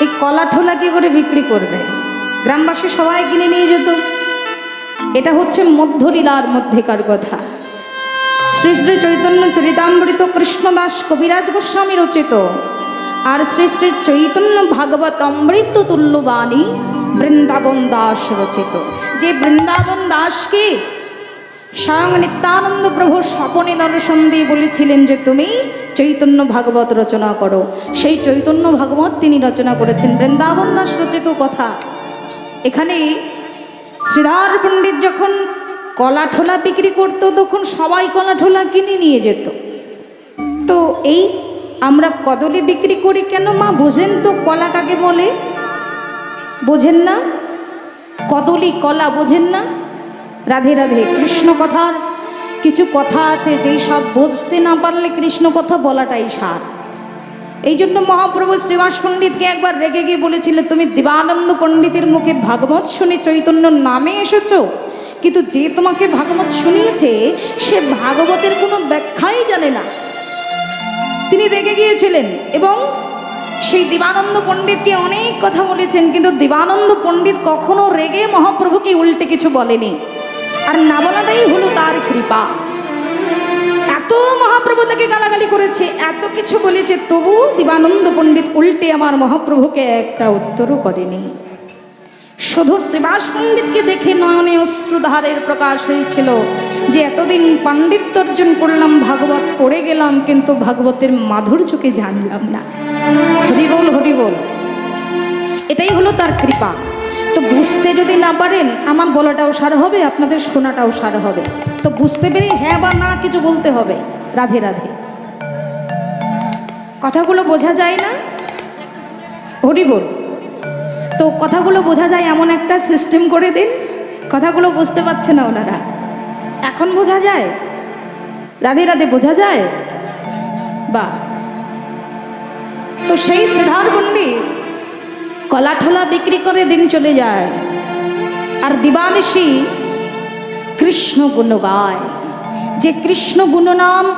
এই কলা ঠোলা কি করে বিক্রি করবে? গ্রামবাসী সবাই কিনে নিয়ে যেত। এটা হচ্ছে মধ্যলীলার মধ্যেকার কথা। শ্রী শ্রী চৈতন্য চরিতামৃত কৃষ্ণদাস কবিরাজ গোস্বামী রচিত আর শ্রী শ্রী চৈতন্য ভাগবত অমৃত তুল্যবাণী বৃন্দাবন দাস রচিত। যে বৃন্দাবন দাসকে স্বয়ং নিত্যানন্দ প্রভু স্বপনে দর্শন দিয়ে বলেছিলেন যে তুমি চৈতন্য ভাগবত রচনা করো। সেই চৈতন্য ভাগবত তিনি রচনা করেছেন। বৃন্দাবন দাস রচিত কথা। এখানে শ্রীধার পণ্ডিত যখন কলা ঠোলা বিক্রি করতো, তখন সবাই কলা ঠোলা কিনে নিয়ে যেত। তো এই আমরা কদলি বিক্রি করি কেন? মা, বোঝেন তো কলা কাকে বলে? বোঝেন না? কদলি কলা বোঝেন না? রাধে রাধে, কৃষ্ণ কথার কিছু কথা আছে, যেই সব বুঝতে না পারলে কৃষ্ণ কথা বলাটাই সার। এই জন্য মহাপ্রভু শ্রীবাস পণ্ডিতকে একবার রেগে গিয়ে বলেছিল তুমি দিবানন্দ পণ্ডিতের মুখে ভাগবত শুনে চৈতন্য নামে এসেছ? কিন্তু যে তোমাকে ভাগবত শুনিয়েছে, সে ভাগবতের কোনো ব্যাখ্যাই জানে না। তিনি রেগে গিয়েছিলেন এবং সেই দিবানন্দ পণ্ডিতকে অনেক কথা বলেছেন, কিন্তু দিবানন্দ পণ্ডিত কখনো রেগে মহাপ্রভুকে উল্টে কিছু বলেনি। আর না বলাটাই হলো তার কৃপা। এত মহাপ্রভু তাকে গালাগালি করেছে, এত কিছু বলেছে, তবু দিবানন্দ পণ্ডিত উল্টে আমার মহাপ্রভুকে একটা উত্তরও করেনি। শুধু শ্রীবাস পণ্ডিতকে দেখে নয়নে অশ্রুধারের প্রকাশ হয়েছিল যে এতদিন পাণ্ডিত্য অর্জন করলাম, ভাগবত পড়ে গেলাম, কিন্তু ভাগবতের মাধুর্যকে জানলাম না। হরিবোল হরিবোল। এটাই হলো তার কৃপা। তো বুঝতে যদি না পারেন, আমার বলাটাও সার হবে, আপনাদের শোনাটাও সার হবে। তো বুঝতে পেরে হ্যাঁ বা না কিছু বলতে হবে। রাধে রাধে। কথাগুলো বোঝা যায় না? হরিবোল তো কথাগুলো বোঝা যায় এমন একটা সিস্টেম করে দিন। কথাগুলো বুঝতে পারছে না ওনারা। এখন বোঝা যায়? রাধে রাধে, বোঝা যায়? বা তো সেই শ্রীধার পণ্ডিত কলা ঠোলা বিক্রি করে দিন চলে যায়। আর দিবানিশি কৃষ্ণ গুণ গায়। যে কৃষ্ণ গুণ নাম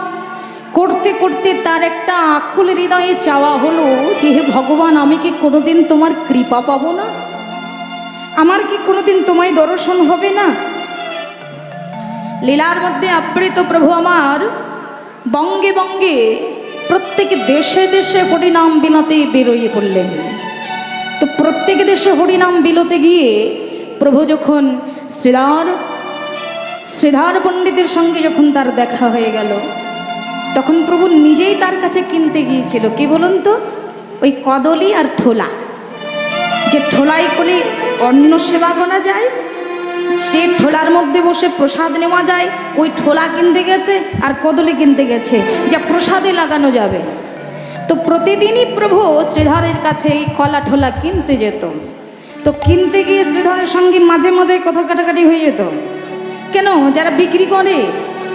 করতে করতে তার একটা আকুল হৃদয়ে চাওয়া হলো যে, হে ভগবান, আমি কি কোনোদিন তোমার কৃপা পাবো না? আমার কি কোনোদিন তোমায় দর্শন হবে না? লীলার মধ্যে আবৃত প্রভু আমার বঙ্গে বঙ্গে প্রত্যেক দেশে দেশে হরিনাম বিলাতে বেরোয়ে পড়লেন। তো প্রত্যেক দেশে হরিনাম বিলোতে গিয়ে প্রভু যখন শ্রীধর শ্রীধর পণ্ডিতের সঙ্গে যখন তার দেখা হয়ে গেল, তখন প্রভু নিজেই তার কাছে কিনতে গিয়েছিল। কি বলুন তো? ওই কদলি আর ঠোলা। যে ঠোলাই করে অন্ন সেবা করা যায়, সে ঠোলার মধ্যে বসে প্রসাদ নেওয়া যায়, ওই ঠোলা কিনতে গেছে আর কদলি কিনতে গেছে, যা প্রসাদে লাগানো যাবে। তো প্রতিদিনই প্রভু শ্রীধরের কাছে এই কলা ঠোলা কিনতে যেত। তো কিনতে গিয়ে শ্রীধরের সঙ্গে মাঝে মাঝে কথা কাটাকাটি হয়ে যেত। কেন? যারা বিক্রি করে,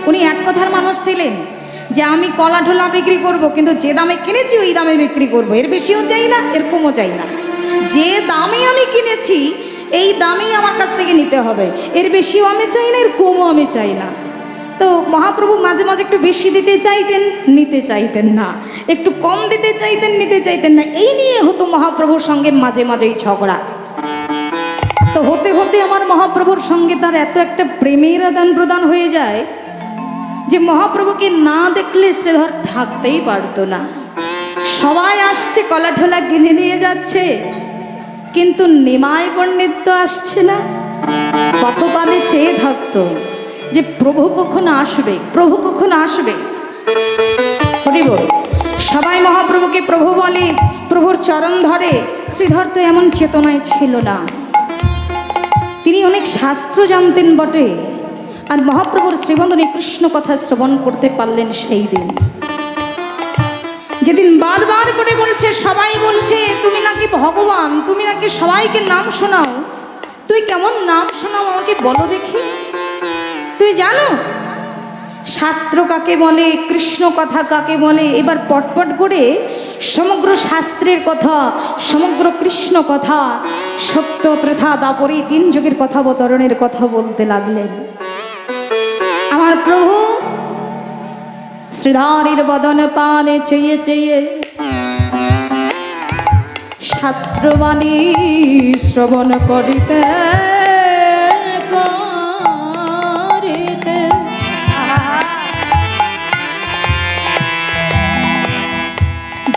উনি এক কথার মানুষ ছিলেন যে আমি কলা ঠোলা বিক্রি করব, কিন্তু যে দামে কিনেছি, ওই দামে বিক্রি করব। এর বেশিও চাই না, এর কমও চাই না। যে দামে আমি কিনেছি, এই দামেই আমার কাছ থেকে নিতে হবে। এর বেশিও আমি চাই না, এর কমও আমি চাই না। তো মহাপ্রভু মাঝে মাঝে একটু বেশি দিতে চাইতেন, নিতে চাইতেন না। একটু কম দিতে চাইতেন, নিতে চাইতেন না। এই নিয়ে হতো মহাপ্রভুর সঙ্গে মাঝে মাঝেই ঝগড়া। তো হতে হতে আমার মহাপ্রভুর সঙ্গে তার এত একটা প্রেমের আদান প্রদান হয়ে যায় যে মহাপ্রভুকে না দেখলে শ্রীধর থাকতেই পারতো না। সবাই আসছে, কলা ঠোলা কিনে নিয়ে যাচ্ছে, কিন্তু নিমাই পণ্ডিত তো আসছে না। পথপালে চেয়ে থাকতো। যে প্রভু কখন আসবে? প্রভু কখন আসবে? সবাই মহাপ্রভুকে প্রভু বলে, প্রভুর চরণ ধরে। শ্রীধর তো এমন চেতনায় ছিল না। তিনি অনেক শাস্ত্র জানতেন বটে। আর মহাপ্রভুর শ্রীবন্দনে কৃষ্ণ কথা শ্রবণ করতে পারলেন সেই দিন। যেদিন বারবার করে বলছে, সবাই বলছে, তুমি নাকি ভগবান? তুমি নাকি সবাইকে নাম শোনাও? তুই কেমন নাম শোনাও আমাকে বলো দেখি। তুই জানো? শাস্ত্র কাকে বলে, কৃষ্ণ কথা কাকে বলে? এবার পটপট করে সমগ্র শাস্ত্রের কথা, সমগ্র কৃষ্ণ কথা, সত্য ত্রেথা দাপরি তিন যুগের কথা অবতরণের কথা বলতে লাগলেন। আমার প্রভু শ্রীধারীর বদন পানে চেয়ে চেয়ে শাস্ত্রবাণী শ্রবণ করিতে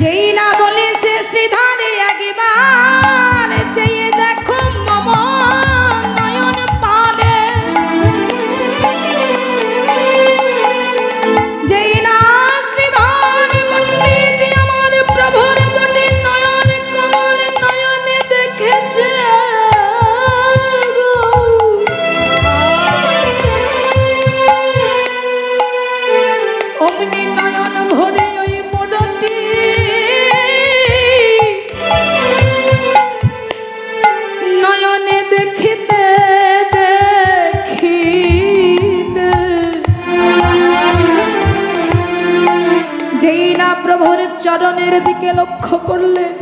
যেই না বলে সে শ্রীধারে একবার চেয়ে প্রভুর চরণের দিকে লক্ষ্য করলেন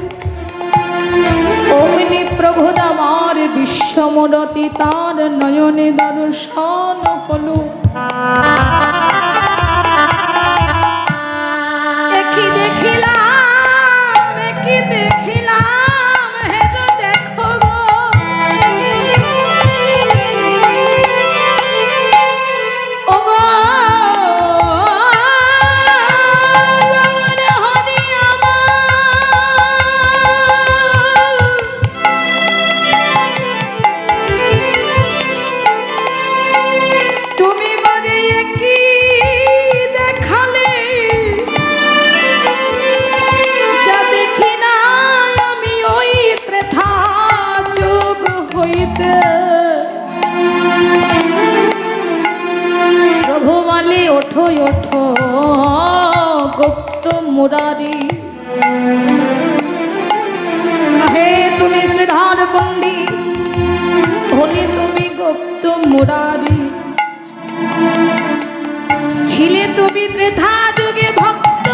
অমনি প্রভুর আমার বিশ্বমূরতি তার নয়নে দর্শন হল। দেখি দেখিলাম কি দেখিলাম। মুরারি হে তুমি শ্রীধার পণ্ডিত হলে তুমি গুপ্ত মুরারি ছিলে তুমি ত্রেধা যুগে ভক্ত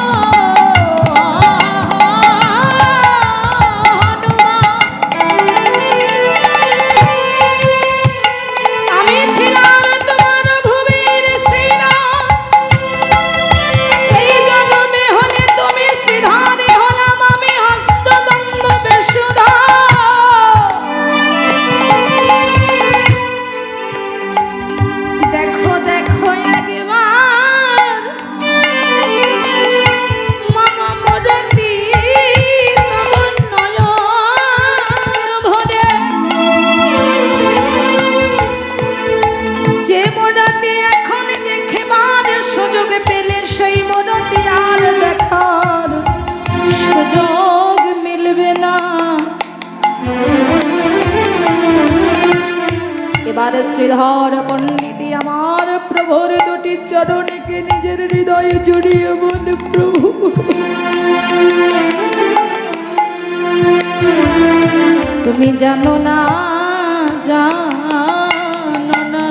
এবারে শ্রীধর পণ্ডিতি, আমার প্রভুর দুটি চরণকে নিজের হৃদয়ে জড়িয়ে বলে, প্রভু। তুমি জানো না জানো না।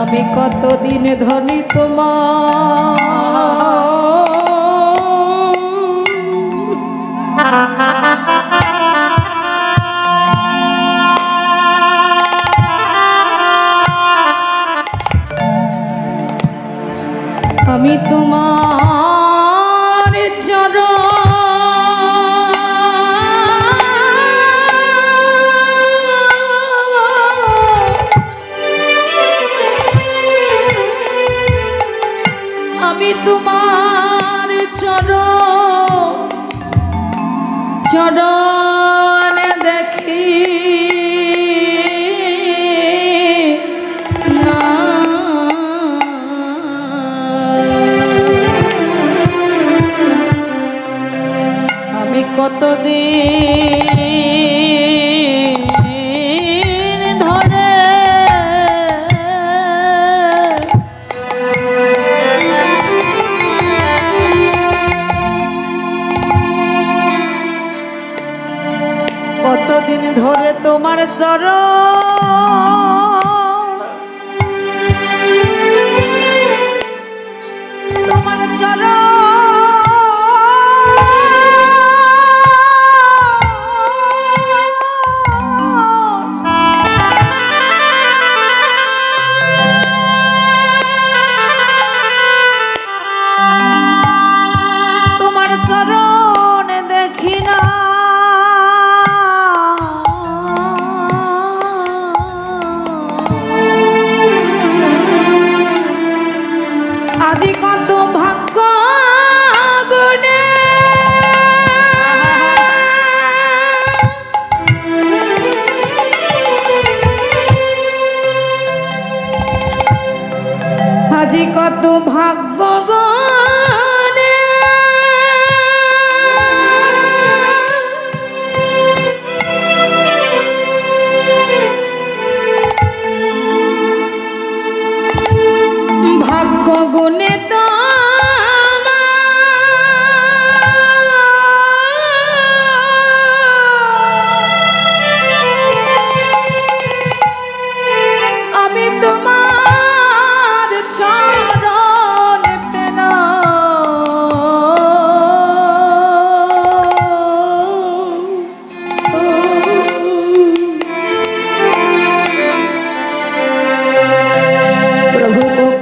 আমি কতদিন ধনী তোমার? চরণ কতদিন ধরে তোমার চর তোমার চর আছি কত ভাগ্য ভাগ্য গুণে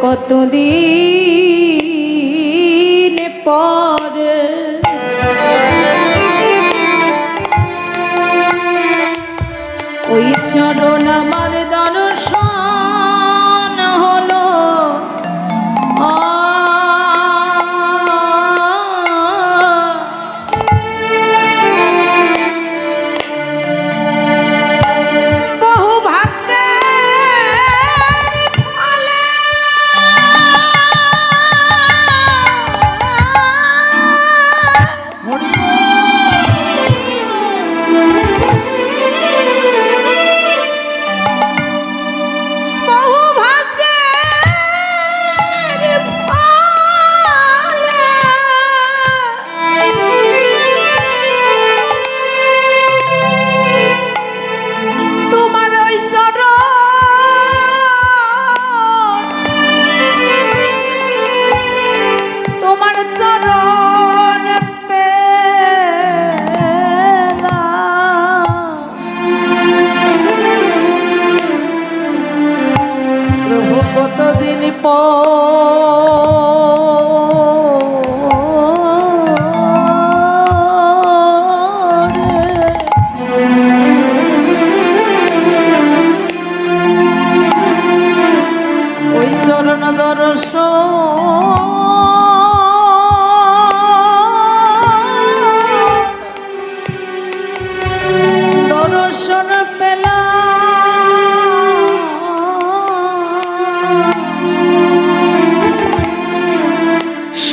কতদিন দর্শন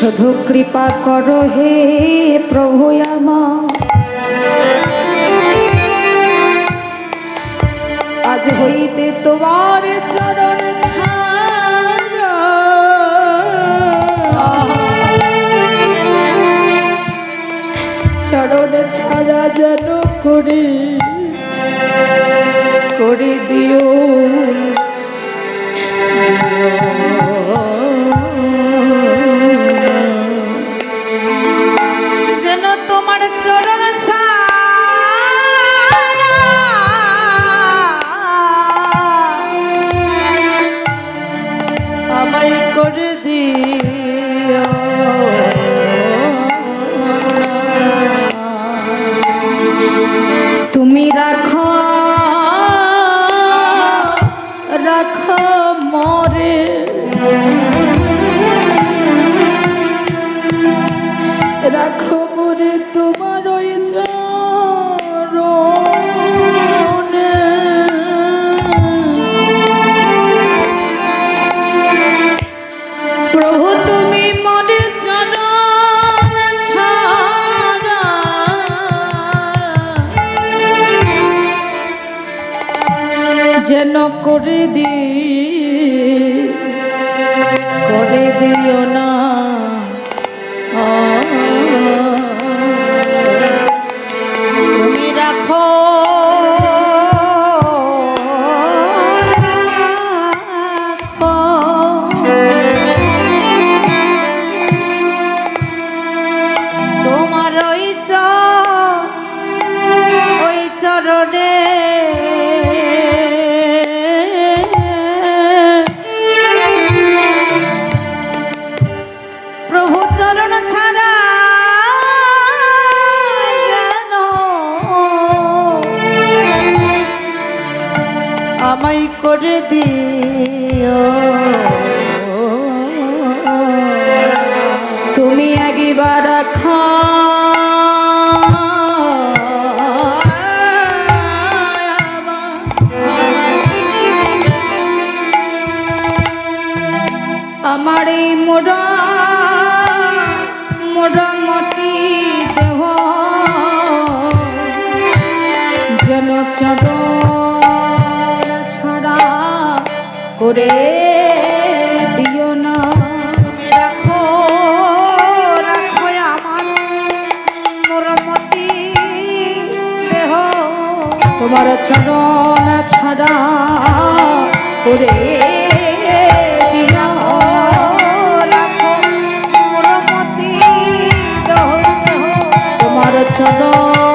শুধু কৃপা কর হে প্রভু আমার। আজ হইতে তোমার চরণ চরণ ছাড়া যেন করি করি দিও। যেন করে দি করে দিও না। আমার এই মোরা দেহ। যেন ছাড়া করে দিও না। রাখো দেহ। তোমার চরণ ছাড়া করে চরণ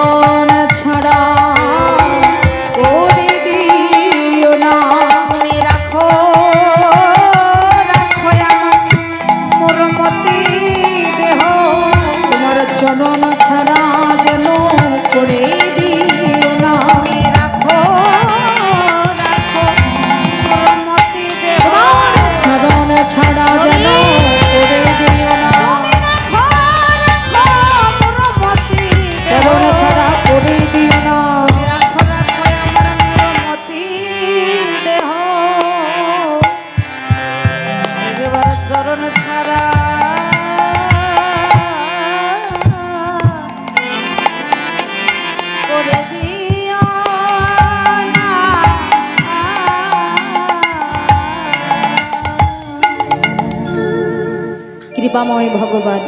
করুণাময় ভগবান।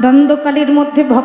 দ্বন্দ্বকালের মধ্যে ভক্ত